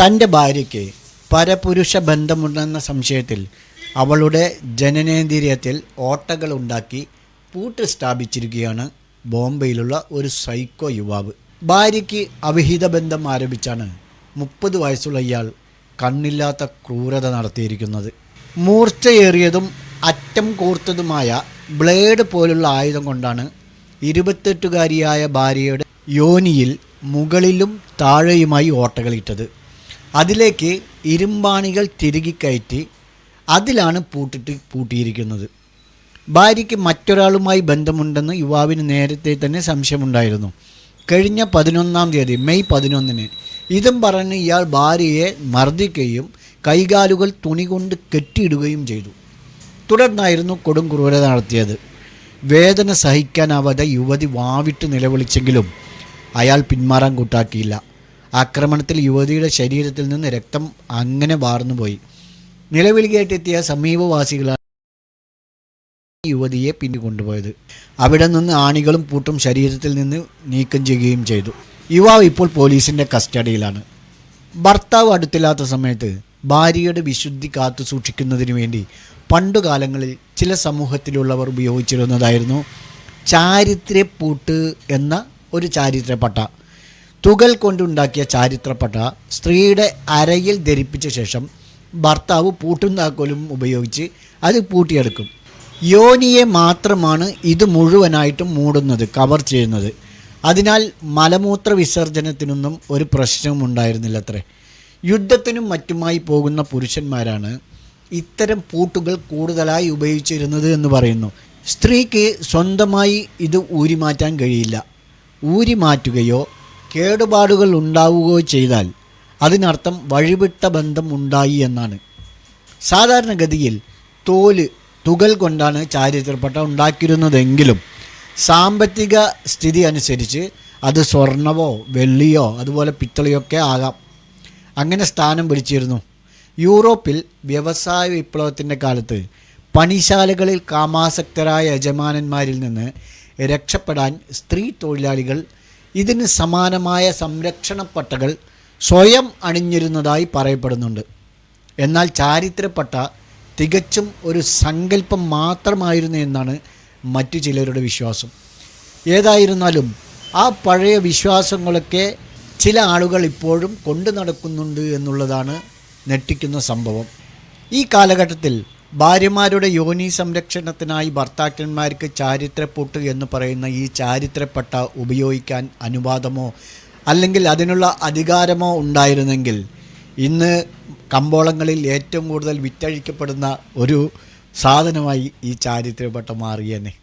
തന്റെ ഭാര്യയ്ക്ക് പരപുരുഷ ബന്ധമുണ്ടെന്ന സംശയത്തിൽ അവളുടെ ജനനേന്ദ്രിയത്തിൽ ഓട്ടകൾ ഉണ്ടാക്കി പൂട്ട് സ്ഥാപിച്ചിരിക്കുകയാണ് ബോംബെയിലുള്ള ഒരു സൈക്കോ യുവാവ്. ഭാര്യയ്ക്ക് അവിഹിത ബന്ധം ആരംഭിച്ചാണ് മുപ്പത് വയസ്സുള്ള ഇയാൾ കണ്ണില്ലാത്ത ക്രൂരത നടത്തിയിരിക്കുന്നത്. മൂർച്ചയേറിയതും അറ്റം കൂർത്തതുമായ ബ്ലേഡ് പോലുള്ള ആയുധം കൊണ്ടാണ് ഇരുപത്തെട്ടുകാരിയായ ഭാര്യയുടെ യോനിയിൽ മുകളിലും താഴെയുമായി ഓട്ടകളിട്ടത്. അതിലേക്ക് ഇരുമ്പാണികൾ തിരുകി കയറ്റി അതിലാണ് പൂട്ടിട്ട് പൂട്ടിയിരിക്കുന്നത്. ഭാര്യയ്ക്ക് മറ്റൊരാളുമായി ബന്ധമുണ്ടെന്ന് യുവാവിന് നേരത്തെ തന്നെ സംശയമുണ്ടായിരുന്നു. കഴിഞ്ഞ പതിനൊന്നാം തീയതി മെയ് പതിനൊന്നിന് ഇതും പറഞ്ഞ് ഇയാൾ ഭാര്യയെ മർദ്ദിക്കുകയും കൈകാലുകൾ തുണി കൊണ്ട് കെട്ടിയിടുകയും ചെയ്തു. തുടർന്നായിരുന്നു കൊടും ക്രൂരത നടത്തിയത്. വേദന സഹിക്കാനാവാതെ യുവതി വാവിട്ട് നിലവിളിച്ചെങ്കിലും അയാൾ പിന്മാറാൻ കൂട്ടാക്കിയില്ല. ആക്രമണത്തിൽ യുവതിയുടെ ശരീരത്തിൽ നിന്ന് രക്തം അങ്ങനെ വാർന്നുപോയി നിലവിളി കേട്ടെത്തിയ സമീപവാസികളാണ് യുവതിയെ പിന്നുകൊണ്ടുപോയത് അവിടെ നിന്ന് ആണികളും പൂട്ടും ശരീരത്തിൽ നിന്ന് നീക്കം ചെയ്യുകയും ചെയ്തു. യുവാവ് ഇപ്പോൾ പോലീസിന്റെ കസ്റ്റഡിയിലാണ്. ഭർത്താവ് അടുത്തില്ലാത്ത സമയത്ത് ഭാര്യയുടെ വിശുദ്ധി കാത്തു സൂക്ഷിക്കുന്നതിന് വേണ്ടി പണ്ടുകാലങ്ങളിൽ ചില സമൂഹത്തിലുള്ളവർ ഉപയോഗിച്ചിരുന്നതായിരുന്നു ചാരിത്രപ്പൂട്ട് എന്ന ഒരു ചാരിത്രപ്പട്ട. തുകൽ കൊണ്ടുണ്ടാക്കിയ ചാരിത്രപ്പട്ട സ്ത്രീയുടെ അരയിൽ ധരിപ്പിച്ച ശേഷം ഭർത്താവ് പൂട്ടും താക്കോലും ഉപയോഗിച്ച് അത് പൂട്ടിയെടുക്കും. യോനിയെ മാത്രമാണ് ഇത് മുഴുവനായിട്ടും മൂടുന്നത് കവർ ചെയ്യുന്നത്. അതിനാൽ മലമൂത്ര വിസർജനത്തിനൊന്നും ഒരു പ്രശ്നവും ഉണ്ടായിരുന്നില്ല അത്രേ യുദ്ധത്തിനും മറ്റുമായി പോകുന്ന പുരുഷന്മാരാണ് ഇത്തരം പൂട്ടുകൾ കൂടുതലായി ഉപയോഗിച്ചിരുന്നത് എന്ന് പറയുന്നു. സ്ത്രീക്ക് സ്വന്തമായി ഇത് ഊരിമാറ്റാൻ കഴിയില്ല. ഊരി മാറ്റുകയോ കേടുപാടുകൾ ഉണ്ടാവുകയോ ചെയ്താൽ അതിനർത്ഥം വഴിവിട്ട ബന്ധം ഉണ്ടായി എന്നാണ്. സാധാരണഗതിയിൽ തോൽ തുകൽ കൊണ്ടാണ് ചാരിത്രപ്പട്ട ഉണ്ടാക്കിയിരുന്നതെങ്കിലും സാമ്പത്തിക സ്ഥിതി അനുസരിച്ച് അത് സ്വർണവോ വെള്ളിയോ അതുപോലെ പിത്തളയൊക്കെ ആകാം. അങ്ങനെ സ്ഥാനം പിടിച്ചിരുന്നു. യൂറോപ്പിൽ വ്യവസായ വിപ്ലവത്തിന്റെ കാലത്ത് പണിശാലകളിൽ കാമാസക്തരായ യജമാനന്മാരിൽ നിന്ന് രക്ഷപ്പെടാൻ സ്ത്രീ തൊഴിലാളികൾ ഇതിന് സമാനമായ സംരക്ഷണ പട്ടകൾ സ്വയം അണിഞ്ഞിരുന്നതായി പറയപ്പെടുന്നുണ്ട്. എന്നാൽ ചാരിത്രപ്പട്ട തികച്ചും ഒരു സങ്കല്പം മാത്രമായിരുന്നു എന്നാണ് മറ്റു ചിലരുടെ വിശ്വാസം. ഏതായിരുന്നാലും ആ പഴയ വിശ്വാസങ്ങളൊക്കെ ചില ആളുകൾ ഇപ്പോഴും കൊണ്ടു നടക്കുന്നുണ്ട് എന്നുള്ളതാണ് ഞെട്ടിക്കുന്ന സംഭവം. ഈ കാലഘട്ടത്തിൽ ഭാര്യമാരുടെ യോനി സംരക്ഷണത്തിനായി ഭർത്താക്കന്മാർക്ക് ചാരിത്രപ്പൊട്ട് എന്ന് പറയുന്ന ഈ ചാരിത്രപ്പട്ട ഉപയോഗിക്കാൻ അനുവാദമോ അല്ലെങ്കിൽ അതിനുള്ള അധികാരമോ ഉണ്ടായിരുന്നെങ്കിൽ ഇന്ന് കമ്പോളങ്ങളിൽ ഏറ്റവും കൂടുതൽ വിറ്റഴിക്കപ്പെടുന്ന ഒരു സാധനമായി ഈ ചാരിത്രപ്പട്ട മാറിയേനെ.